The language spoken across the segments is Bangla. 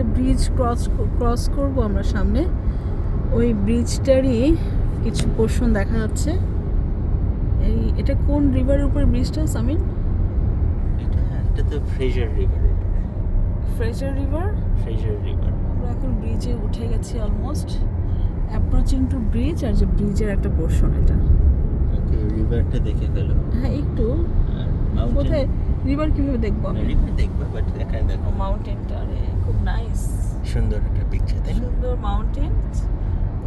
একটা ব্রিজ ক্রস ক্রস করব আমরা সামনে। ওই ব্রিজটারই কিছু পোর্শন দেখা যাচ্ছে। এই এটা কোন রিভারের উপর ব্রিজটা সামিন এটা এটা তো Fraser river Fraser river Fraser river আমরা এখন ব্রিজে উঠে গেছি অলমোস্ট অ্যাপ্রোচিং টু ব্রিজ আর যে ব্রিজের একটা পোর্শন এটা। ওকে রিভারটা দেখে গেল হ্যাঁ একটু। কোথায়? রিভার কীভাবে দেখব? আমি রিভার দেখব বাট এখানে দেখো। মাউন্টেনটা আরে খুব নাইস সুন্দর একটা পিকচার তাই সুন্দর মাউন্টেন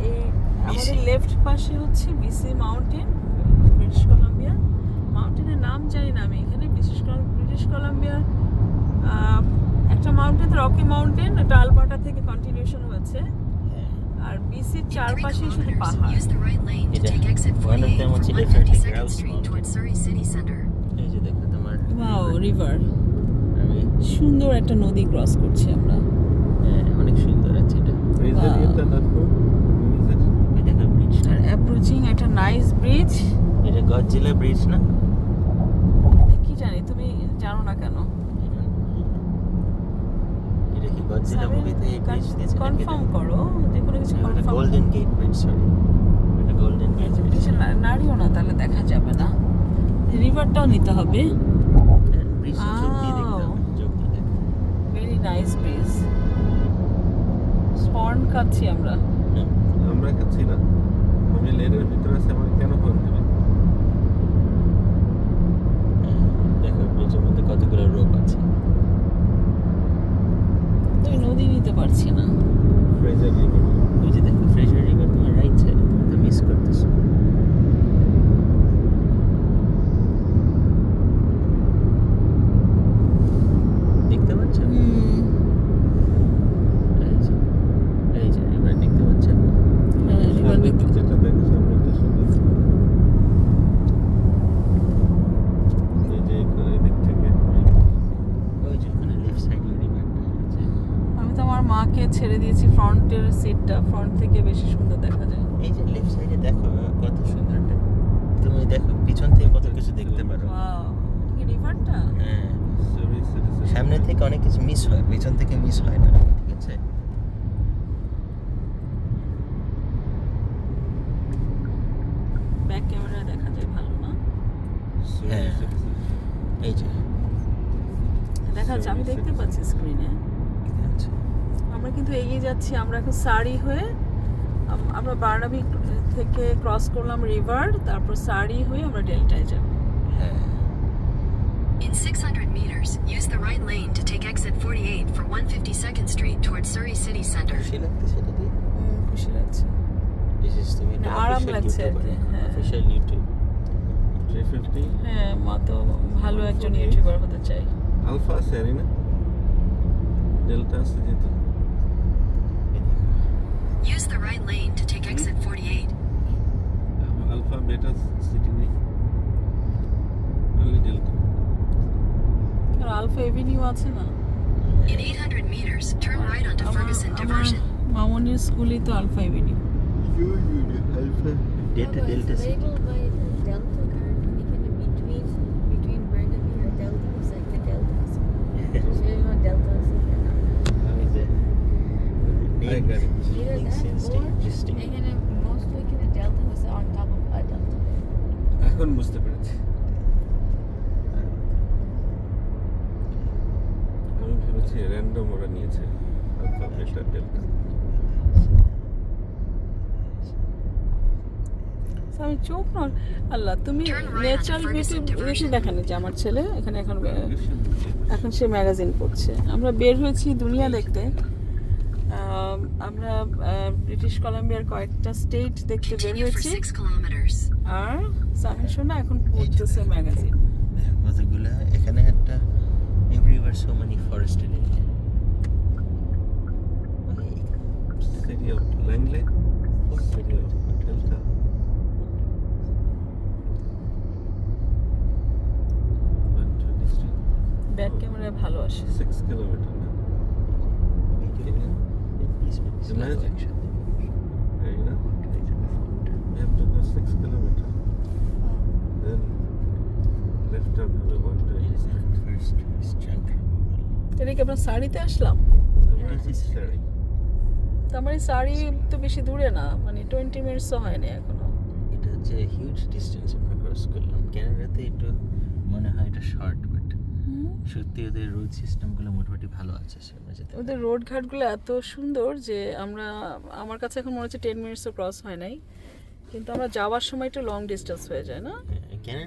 এই আমাদের লেফট পাশে হচ্ছে বিসি মাউন্টেন ব্রিটিশ কলাম্বিয়া মাউন্টেনের নাম জানি না আমি এখানে বিশেষ ব্রিটিশ কলাম্বিয়ার আহ, একটা মাউন্টেন রকি মাউন্টেন এটা আলবার্টা থেকে কন্টিনিউশন হয়েছে। হ্যাঁ। আর বিসির চারপাশে শুধু পাহাড়। use the right lane to Yeah. take exit river আমি সুন্দর একটা নদী ক্রস করছি আমরা। হ্যাঁ, অনেক সুন্দর আছে এটা। আর অ্যাপ্রোচিং একটা নাইস ব্রিজ এটা গডজিলা ব্রিজ না? কি জানি তুমি জানো না কেন? এটা কি গডজিলা মুভিতে এই ব্রিজ দিয়েছে কনফার্ম করো যে কোনো কিছু confirm Golden Gate bridge sorry এটা গোল্ডেন গেট ব্রিজ নাড়িও না তাহলে দেখা যাবে না। রিভারটাও নিতে হবে। চোখ দিয়ে চোখ দিয়ে ভেরি নাইস ব্রিজ স্পর্ন খাচ্ছি আমরা। আমরা খাচ্ছি না আমি লেনের ভিতরে আছি আমাকে কেন ফোন দেবে হ্যাঁ, দেখো ব্রিজের মধ্যে কতগুলো রোপ আছে তুই নদী নিতে পারছি না ফ্রেজার রিভার ওই যে দেখো ফ্রেজার রিভার তোমার রাইট সাইডে তুমি তো মিস করতেছো দেখতে পাচ্ছ হুম, এই যে এই যে রিভার দেখতে পাচ্ছ হ্যাঁ রিভার দেখতে যেটা দেখো সামনেটা সুন্দর এই যে এখানে এদিক থেকে ওই যে ওখানে লেফট সাইডে রিভারটা আছে আমি তো আমার মাকে ছেড়ে দিয়েছি ফ্রন্টের সিটটা ফ্রন্ট থেকে বেশি সুন্দর দেখা যায়। এই যে লেফট সাইডে দেখো কত সুন্দর তুমি দেখো পিছন থেকে কত কিছু দেখতে পারো। ওয়াও কি রিভারটা হ্যাঁ। সরি সরি সরি সামনে থেকে অনেক কিছু মিস হয় পিছন থেকে মিস হয় না ঠিক আছে? ব্যাক ক্যামেরায় দেখা যায় ভালো না? হ্যাঁ। এই যে। দেখা যাচ্ছে আমি দেখতে পাচ্ছি স্ক্রিনে আছে। আমরা কিন্তু এগিয়ে যাচ্ছি আমরা এখন সারি হয়ে আম- আমরা বার্নাবি থেকে ক্রস করলাম রিভার তারপর সারি হয়ে আমরা ডেল্টায় যাব। হ্যাঁ In 600 meters, use the right lane to take exit 48 for 152nd Street towards Surrey City Center. খুশি লাগছে সেটা দিয়ে? হুম, খুশি লাগছে। This is তুমি না, আরাম লাগছে হ্যাঁ। অফিশিয়াল ইউটিউব থ্রি ফিফটি হ্যাঁ মা তো ভালো একজন ইউটিউবার হতে চাই আলফা আছে আরি না ডেল্টা যেহেতু। Use the right lane to take exit 48. Alpha beta city নেই অনলি ডেল্টা আর আলফা এভিনিউ আছে না In 800 meters, turn right onto আমার Ferguson আমার Diversion. মামনির স্কুলই তো alpha avenue alpha delta Oh, delta it's labeled by the Delta card. We can between between Burnaby or Delta. It's like the Deltas. So you know Deltas. I got it. Either that or এখানে mostly এখানে Delta was on top of a Delta. এখন বুঝতে পেরেছি। আমি ভেবেছি র্যান্ডম ওরা নিয়েছে আলফা বেটা ডেল্টা আমি চোখ নয় আল্লাহ তুমি ন্যাচারাল বিউটি বেশি দেখানো যে আমার ছেলে এখানে এখন এখন সে ম্যাগাজিন পড়ছে। আমরা বের হয়েছি দুনিয়া দেখতে। আমরা আহ, ব্রিটিশ কলাম্বিয়ার কয়েকটা স্টেট দেখতে বের হয়েছি। আর সামিন সোনা এখন পড়তেছে ম্যাগাজিন কতগুলো এখানে একটা everywhere so many forested area city of Langley city of Delta back ক্যামেরায় ভালো আসে। সিক্স কিলোমিটার না Imagine. এই না We have to go six kilometer. Then left turn হবে one twenty. এটা কি আমরা শাড়িতে আসলাম Sorry. তার মানে সারি তো বেশি দূরে না মানে টোয়েন্টি মিনিটসও হয়নি এখনও এটা হচ্ছে হিউজ ডিস্টেন্স আমরা ক্রস করলাম ক্যানাডাতে একটু মনে হয় এটা শর্ট সত্যি ওদের রোড সিস্টেমগুলো মোটামুটি ভালো আছে সে যেতে। ওদের রোড ঘাটগুলো এত সুন্দর যে আমরা আমার কাছে এখন মনে হচ্ছে টেন মিনিটসও ক্রস হয় নাই। কিন্তু আমরা যাওয়ার সময় একটু লং ডিস্টেন্স হয়ে যায় না? হ্যাঁ,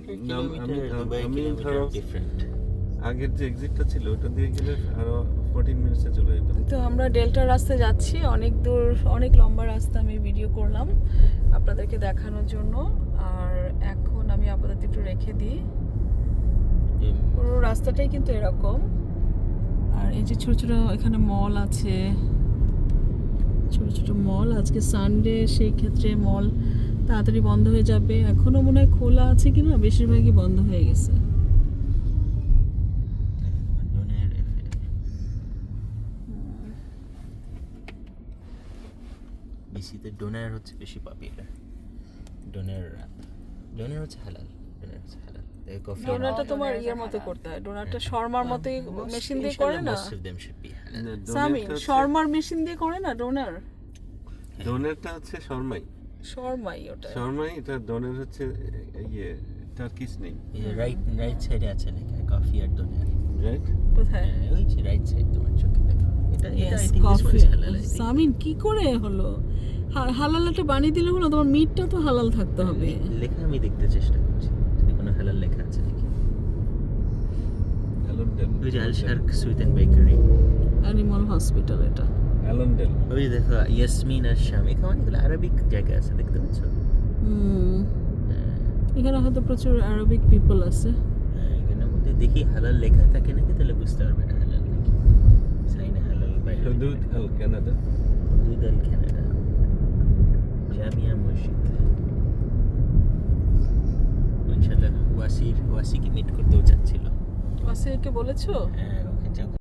আগের যে এক্সিটটা ছিল ওটা দিয়ে গেলে আরও ফোরটিন মিনিটসে চলে যেতাম। তো আমরা ডেল্টার রাস্তায় যাচ্ছি অনেক দূর অনেক লম্বা রাস্তা আমি ভিডিও করলাম আপনাদেরকে দেখানোর জন্য। আর এখন আমি আপাতত একটু রেখে দিই। পুরো রাস্তাটাই কিন্তু এরকম। আর এই যে ছোট ছোট এখানে মল আছে। ছোট ছোট মল আজকে সানডে সেই ক্ষেত্রে মল তাড়াতাড়ি বন্ধ হয়ে যাবে। এখনও মনে হয় খোলা আছে কিনা বেশিরভাগই বন্ধ হয়ে গেছে। ডোনার হচ্ছে বেশি পপুলার ডোনার ডোনার হচ্ছে হালাল। তোমার ইয়ের মতো করতে হয়। শর্মার মতোই মেশিন দিয়ে করে না. সামি শর্মার মেশিন দিয়ে করে ডোনার ডোনেরটা হচ্ছে শর্মাই। শর্মাই ওটা। শর্মাই এটা ডোনের হচ্ছে ইয়ে টার্কিশ নেই রাইট রাইট সাইডে আছে লেখা কফি আর ডোনার রাইট কোথায়? হ্যাঁ, ওই যে রাইট সাইড তোমার চোখে লেখা এটা আই থিংক. সামিন কি করে হলো? হা- হালাল একটা বানিয়ে দিলে হলো তোমার মিটটা তো হালাল থাকতে হবে। লেখা আমি দেখতে চেষ্টা করছি। কোনো হালাল লেখা আছে নাকি? ওই যে Al Shark and bakery animal hospital এটা। অ্যালন্ডেল ওই যে দেখো ইয়াসমিন আর শাম এখানে অনেকগুলো আরবিক জায়গা আছে দেখতে পাচ্ছ? হ্যাঁ, এখানে হয়তো প্রচুর আরবিক পিপল আছে। হ্যাঁ, এখানের মধ্যে দেখি হালাল লেখা থাকে নাকি তাহলে বুঝতে পারবে এটা হালাল নাকি। সাইনে হালাল বাইরে হুদুদ আল কানাডা দুধ আল কানাডা জামিয়া মসজিদ। ইনশাল্লাহ ওয়াসির ওয়াসিকে মিট করতেও চাচ্ছিল। ওয়াসিরকে বলেছ? হ্যাঁ ওকে যাব